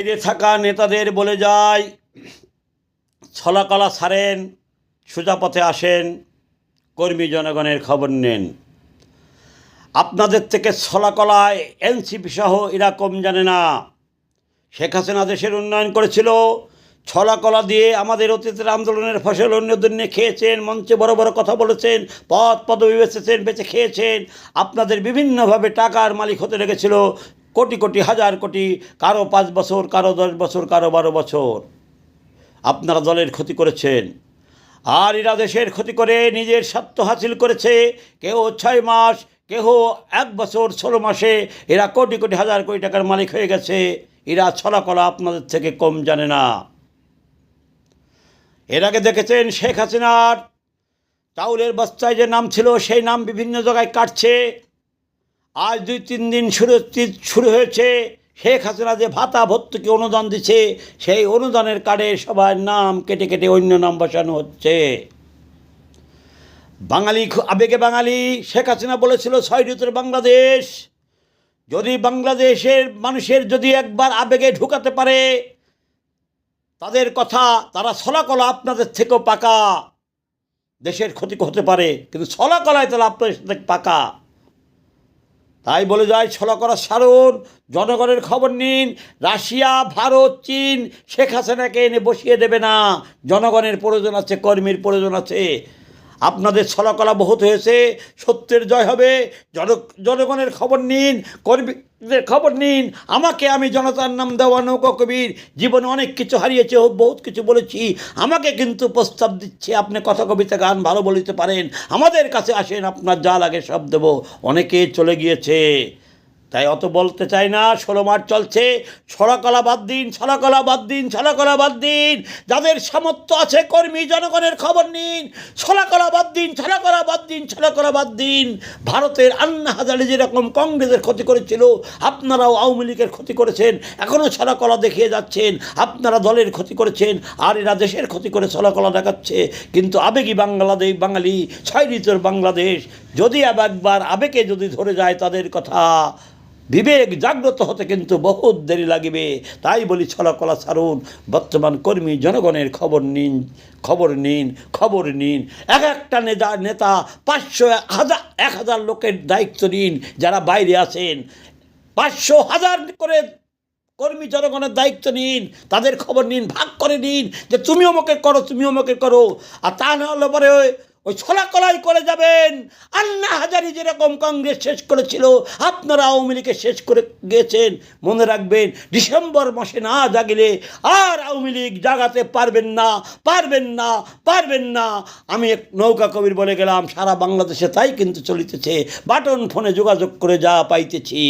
বাইরে থাকা নেতাদের বলে যায়, ছলাকলা ছাড়েন, সোজা পথে আসেন, কর্মী জনগণের খবর নেন। আপনাদের থেকে ছলাকলায় এনসিপি সহ এরা কম জানে না। শেখ হাসিনা দেশের উন্নয়ন করেছিল, ছলাকলা দিয়ে আমাদের অতীতের আন্দোলনের ফসল অন্যদের নিয়ে খেয়েছেন, মঞ্চে বড় বড় কথা বলেছেন পদ পদবি বেঁচেছেন বেঁচে খেয়েছেন। আপনাদের বিভিন্নভাবে টাকার মালিক হতে লেগেছিল কোটি কোটি হাজার কোটি, কারও পাঁচ বছর, কারও দশ বছর, কারও বারো বছর। আপনারা দলের ক্ষতি করেছেন। আর এরা দেশের ক্ষতি করে নিজের স্বার্থ হাসিল করেছে। কেউ ছয় মাস কেহ এক বছর, ষোলো মাসে এরা কোটি কোটি হাজার কোটি টাকার মালিক হয়ে গেছে। এরা ছলাকলা আপনাদের থেকে কম জানে না। এর আগে দেখেছেন শেখ হাসিনার চাউলের বস্তায় যে নাম ছিল, সেই নাম বিভিন্ন জায়গায় কাটছে। আজ দুই, তিন দিন শুরু শুরু হয়েছে। শেখ হাসিনা যে ভাতা ভর্তুকি অনুদান দিচ্ছে, সেই অনুদানের কার্ডে সবার নাম কেটে কেটে অন্য নাম বসানো হচ্ছে। বাঙালি আবেগে বাঙালি, শেখ হাসিনা বলেছিল, ছয় ঋতুর বাংলাদেশ। যদি বাংলাদেশের মানুষের যদি একবার আবেগে ঢুকাতে পারে, তাদের কথা, তারা ছলাকলা আপনাদের থেকেও পাকা। দেশের ক্ষতি হতে পারে, কিন্তু ছলাকলায় তারা আপনাদের সাথে পাকা। তাই বলে যায় ছলা করা সারণ, জনগণের খবর নিন, রাশিয়া, ভারত, চীন, শেখ হাসিনাকে এনে বসিয়ে দেবে না। জনগণের প্রয়োজন আছে, কর্মীর প্রয়োজন আছে। আপনাদের ছলাকলা বহুত হয়েছে, সত্যের জয় হবে। জন জনগণের খবর নিন, কর্মীদের খবর নিন। আমাকে আমি জনতার নাম দেওয়া নৌকা কবির। জীবনে অনেক কিছু হারিয়েছে বহুত কিছু বলেছি। আমাকে কিন্তু প্রস্তাব দিচ্ছে, আপনি কথা কবিতা গান ভালো বলিতে পারেন। আমাদের কাছে আসেন, আপনার যা লাগে সব দেবো। অনেকে চলে গিয়েছে। তাই অত বলতে চাই না, ষোলো মার্চ চলছে। ছড়াকলা বাদ দিন ছড়াকলা বাদ দিন ছড়াকলা বাদ দিন। যাদের সামর্থ্য আছে কর্মী, জনগণের খবর নিন। ছড়াকলা বাদ দিন ছড়াকলা বাদ দিন ছড়াকলা বাদ দিন। ভারতের আন্না হাজারে যেরকম কংগ্রেসের ক্ষতি করেছিল, আপনারাও আওয়ামী লীগের ক্ষতি করেছেন এখনও ছড়াকলা দেখিয়ে যাচ্ছেন, আপনারা দলের ক্ষতি করেছেন, আর এরা দেশের ক্ষতি করে ছড়াকলা দেখাচ্ছে। কিন্তু আবেগী বাংলাদেশ বাঙালি, ছয় ঋতুর বাংলাদেশ, যদি আবার একবার আবেগে যদি ধরে যায় তাদের কথা বিবেক জাগ্রত হতে কিন্তু বহুত দেরি লাগিবে। তাই বলি ছলাকলা ছাড়ুন। বর্তমান কর্মী জনগণের খবর নিন খবর নিন খবর নিন। এক একটা নেতা নেতা পাঁচশো হাজার এক হাজার লোকের দায়িত্ব নিন, যারা বাইরে আছেন। পাঁচশো হাজার করে কর্মী জনগণের দায়িত্ব নিন, তাদের খবর নিন, ভাগ করে নিন, যে তুমি আমাকে করো, তুমি আমাকে করো। আর তা না হলে পরে ওই ছলাকলাই করে যাবেন। আন্না হাজারি যেরকম কংগ্রেস শেষ করেছিল, আপনারা আওয়ামী লীগকে শেষ করে গিয়েছেন মনে রাখবেন, ডিসেম্বর মাসে না জাগিলে আর আওয়ামী লীগ জাগাতে পারবেন না পারবেন না পারবেন না। আমি এক নৌকা কবির বলে গেলাম, সারা বাংলাদেশে তাই কিন্তু চলিতেছে। বাটন ফোনে যোগাযোগ করে যা পাইতেছি।